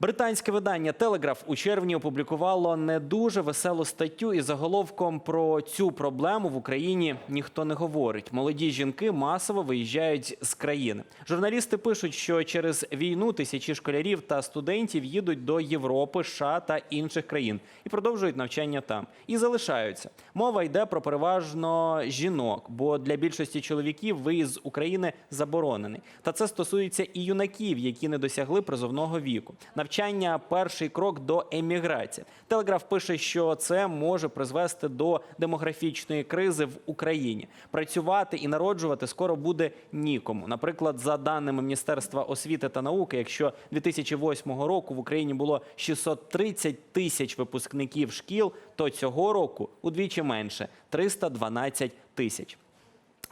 Британське видання Телеграф у червні опублікувало не дуже веселу статтю із заголовком про цю проблему в Україні ніхто не говорить. Молоді жінки масово виїжджають з країни. Журналісти пишуть, що через війну тисячі школярів та студентів їдуть до Європи, США та інших країн і продовжують навчання там і залишаються. Мова йде про переважно жінок, бо для більшості чоловіків виїзд з України заборонений. Та це стосується і юнаків, які не досягли призовного віку. Навчання перший крок до еміграції. Телеграф пише, що це може призвести до демографічної кризи в Україні. Працювати і народжувати скоро буде нікому. Наприклад, за даними Міністерства освіти та науки, якщо 2008 року в Україні було 630 тисяч випускників шкіл, то цього року удвічі менше 312 тисяч.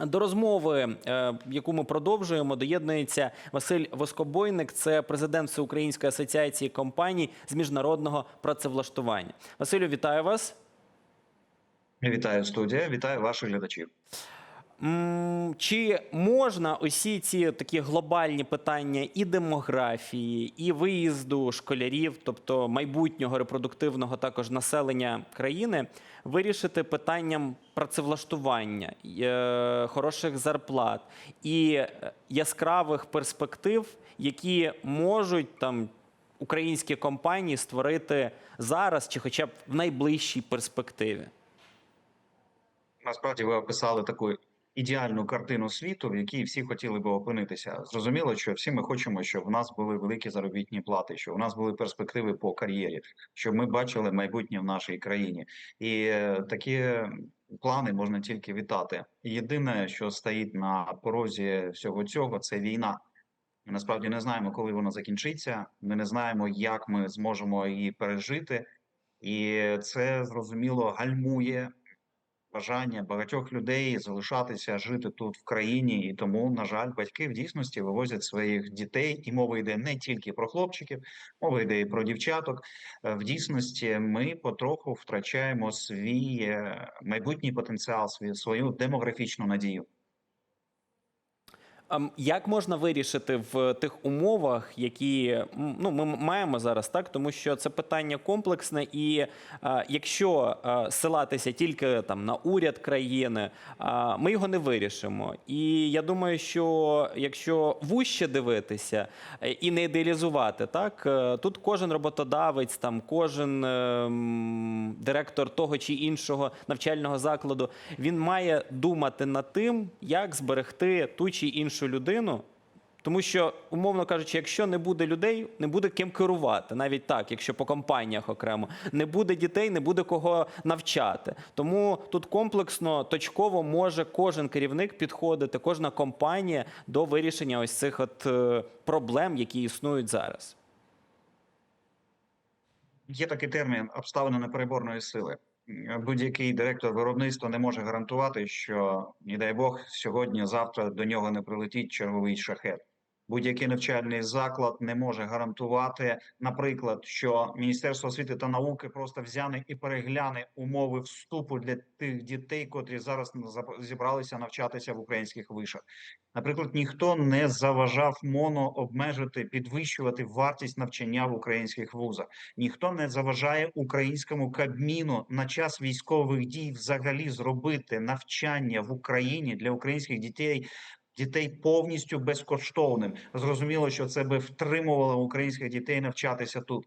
До розмови, е, яку ми продовжуємо, доєднується Василь Воскобойник, це президент Всеукраїнської асоціації компаній з міжнародного працевлаштування. Василю, вітаю вас. Вітаю студія, вітаю ваших глядачів. Чи можна усі ці такі глобальні питання і демографії, і виїзду школярів, тобто майбутнього репродуктивного також населення країни, вирішити питанням працевлаштування, е, хороших зарплат і е, яскравих перспектив, які можуть там українські компанії створити зараз чи хоча б в найближчій перспективі? Насправді ви описали таку ідеальну картину світу, в якій всі хотіли би опинитися. Зрозуміло, що всі ми хочемо, щоб в нас були великі заробітні плати, щоб у нас були перспективи по кар'єрі, щоб ми бачили майбутнє в нашій країні, і е, такі плани можна тільки вітати. Єдине, що стоїть на порозі всього цього, це війна. Ми насправді не знаємо, коли вона закінчиться. Ми не знаємо, як ми зможемо її пережити, і це зрозуміло гальмує бажання багатьох людей залишатися жити тут в країні, і тому, на жаль, батьки в дійсності вивозять своїх дітей, і мова йде не тільки про хлопчиків, мова йде і про дівчаток. Е, В дійсності ми потроху втрачаємо свій е, майбутній потенціал, свою демографічну надію. Ем, Як можна вирішити в тих умовах, які ну, ми маємо зараз, так тому що це питання комплексне, і е, якщо е, силатися тільки там на уряд країни, е, ми його не вирішимо. І я думаю, що якщо вуще дивитися е, і не ідеалізувати, так е, тут кожен роботодавець, там кожен е, м, директор того чи іншого навчального закладу, він має думати над тим, як зберегти ту чи іншу людину. Тому що, умовно кажучи, якщо не буде людей, не буде ким керувати, навіть так, якщо по компаніях окремо, не буде дітей, не буде кого навчати. Тому тут комплексно, точково може кожен керівник підходити, кожна компанія до вирішення ось цих от е, проблем, які існують зараз. Є такий термін обставини непереборної сили. Будь-який директор виробництва не може гарантувати, що, не дай Бог, сьогодні, завтра до нього не прилетить черговий шахет. Будь-який навчальний заклад не може гарантувати, наприклад, що Міністерство освіти та науки просто взяне і перегляне умови вступу для тих дітей, котрі зараз зібралися навчатися в українських вишах. Наприклад, ніхто не заважав МОНО обмежити, підвищувати вартість навчання в українських вузах. Ніхто не заважає українському кабміну на час військових дій взагалі зробити навчання в Україні для українських дітей. Дітей повністю безкоштовним. Зрозуміло, що це би втримувало українських дітей навчатися тут.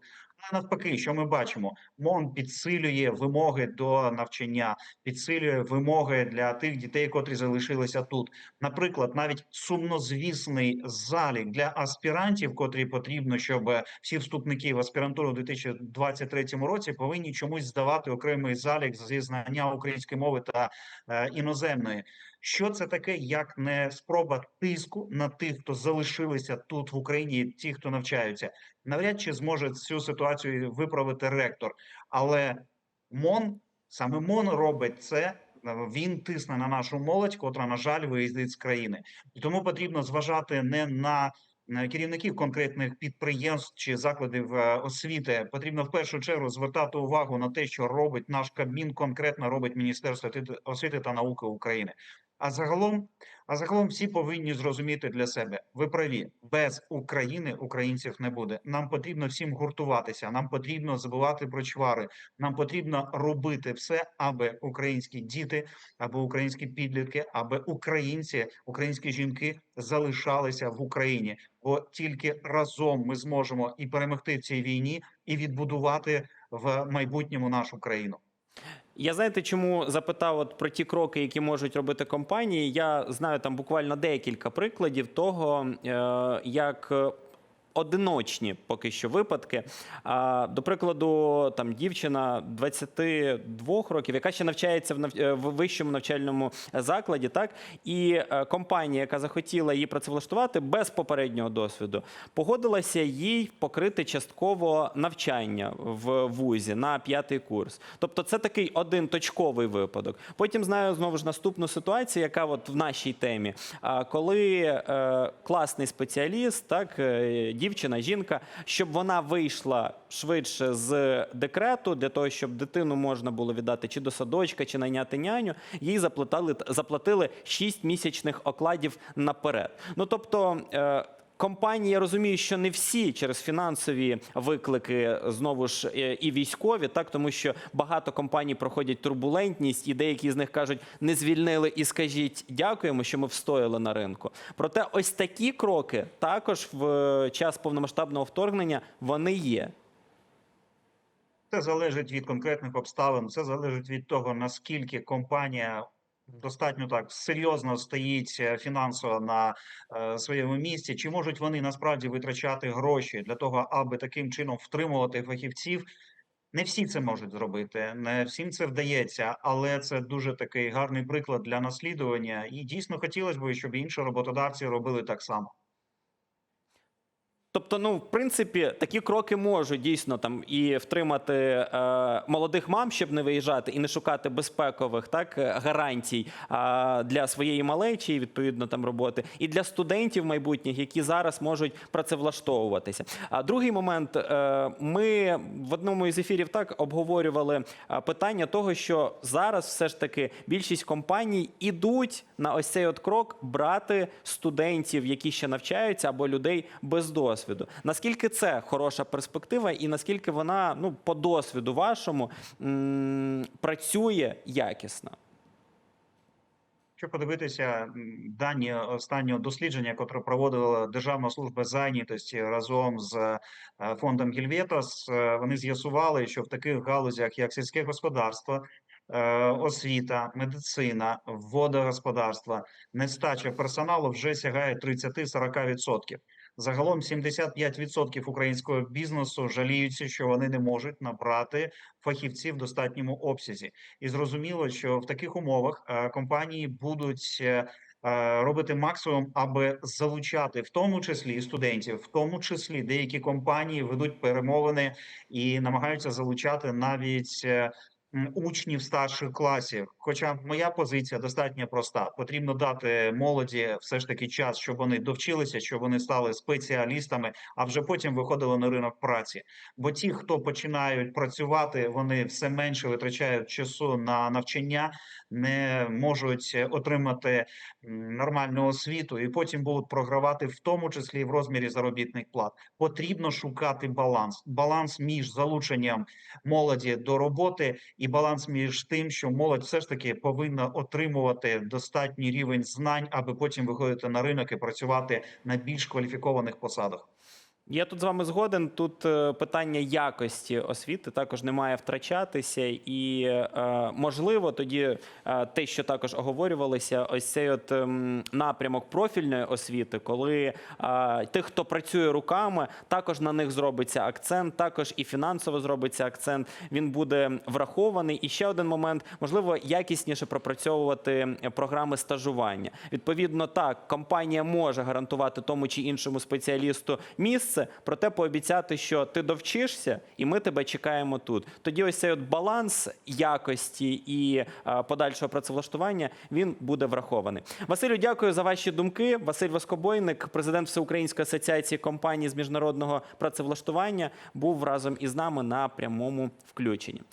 Навпаки, що ми бачимо? МОН підсилює вимоги до навчання, підсилює вимоги для тих дітей, котрі залишилися тут. Наприклад, навіть сумнозвісний залік для аспірантів, котрі потрібно, щоб всі вступники в аспірантуру у 2023 році повинні чомусь здавати окремий залік зі знання української мови та е, іноземної. Що це таке, як не спроба тиску на тих, хто залишилися тут в Україні, ті, хто навчаються, навряд чи зможе цю ситуацію виправити ректор, але МОН саме МОН робить це. Він тисне на нашу молодь, котра на жаль виїздить з країни, і тому потрібно зважати не на на керівників конкретних підприємств чи закладів е, освіти. Потрібно в першу чергу звертати увагу на те, що робить наш Кабмін, конкретно робить Міністерство освіти та науки України. А загалом, а загалом всі повинні зрозуміти для себе. Ви праві, без України українців не буде. Нам потрібно всім гуртуватися. Нам потрібно забувати про чвари. Нам потрібно робити все, аби українські діти, аби українські підлітки, аби українці, українські жінки залишалися в Україні. Бо тільки разом ми зможемо і перемогти в цій війні, і відбудувати в майбутньому нашу країну. Я знаєте, чому запитав от про ті кроки, які можуть робити компанії. Я знаю там буквально декілька прикладів того, е, як. Одиночні поки що випадки. До прикладу, там дівчина 22 років, яка ще навчається е, в вищому навчальному закладі, так і е, компанія, яка захотіла її працевлаштувати без попереднього досвіду, погодилася їй покрити частково навчання в вузі на п'ятий курс. Тобто, це такий один точковий випадок. Потім знаю знову ж наступну ситуацію, яка от в нашій темі. А коли е, класний спеціаліст, так дівчина, жінка, щоб вона вийшла швидше з декрету для того, щоб дитину можна було віддати чи до садочка, чи найняти няню, їй заплатили заплатили 6 місячних окладів наперед. Ну тобто. Компанії я розумію, що не всі через фінансові виклики знову ж е, і військові, так тому що багато компаній проходять турбулентність, і деякі з них кажуть, не звільнили і скажіть дякуємо, що ми встояли на ринку. Проте, ось такі кроки також в е, час повномасштабного вторгнення вони є. Це залежить від конкретних обставин, це залежить від того, наскільки компанія достатньо так серйозно стоїть е, фінансово на е, своєму місці, чи можуть вони насправді витрачати гроші для того, аби таким чином втримувати фахівців. Не всі це можуть зробити, не всім це вдається, але це дуже такий гарний приклад для наслідування. І дійсно хотілося б, щоб інші роботодавці робили так само. Тобто, ну, в принципі, такі кроки можуть дійсно там і втримати е, молодих мам, щоб не виїжджати, і не шукати безпекових так гарантій е, для своєї малечі, відповідно там роботи, і для студентів майбутніх, які зараз можуть працевлаштовуватися. А другий момент, е, ми в одному із ефірів так обговорювали е, питання того, що зараз все ж таки більшість компаній ідуть на ось цей от крок брати студентів, які ще навчаються, або людей без досвіду. Наскільки це хороша перспектива, і наскільки вона ну по досвіду вашому працює якісно? Якщо подивитися дані останнього дослідження, котре проводила Державна служба зайнятості разом з е, фондом Гільветас, е, вони з'ясували, що в таких галузях, як сільське господарство, е, освіта, медицина, водогосподарство, нестача персоналу вже сягає 30-40%. Загалом 75% українського бізнесу жаліються, що вони не можуть набрати фахівців в достатньому обсязі. І зрозуміло, що в таких умовах е, компанії будуть е, е, робити максимум, аби залучати в тому числі студентів, в тому числі деякі компанії ведуть перемовини і намагаються залучати навіть. Учнів старших класів, хоча моя позиція достатньо проста: потрібно дати молоді все ж таки час, щоб вони довчилися, щоб вони стали спеціалістами, а вже потім виходили на ринок праці. Бо ті, хто починають працювати, вони все менше витрачають часу на навчання, не можуть отримати нормальну освіту, і потім будуть програвати, в тому числі в розмірі заробітних плат. Потрібно шукати баланс, баланс між залученням молоді до роботи і баланс між тим, що молодь все ж таки повинна отримувати достатній рівень знань, аби потім виходити на ринок і працювати на більш кваліфікованих посадах. Я тут з вами згоден. Тут е, питання якості освіти також не має втрачатися, і е, можливо тоді е, те, що також оговорювалося, ось цей от ем, напрямок профільної освіти, коли тих, хто працює руками, також на них зробиться акцент, також і фінансово зробиться акцент. Він буде врахований. І ще один момент, можливо, якісніше пропрацьовувати програми стажування. Відповідно, так компанія може гарантувати тому чи іншому спеціалісту місце, проте пообіцяти, що ти довчишся, і ми тебе чекаємо тут. Тоді ось цей от баланс якості і е, подальшого працевлаштування він буде врахований. Василю, дякую за ваші думки. Василь Воскобойник, президент Всеукраїнської асоціації компаній з міжнародного працевлаштування, був разом із нами на прямому включенні.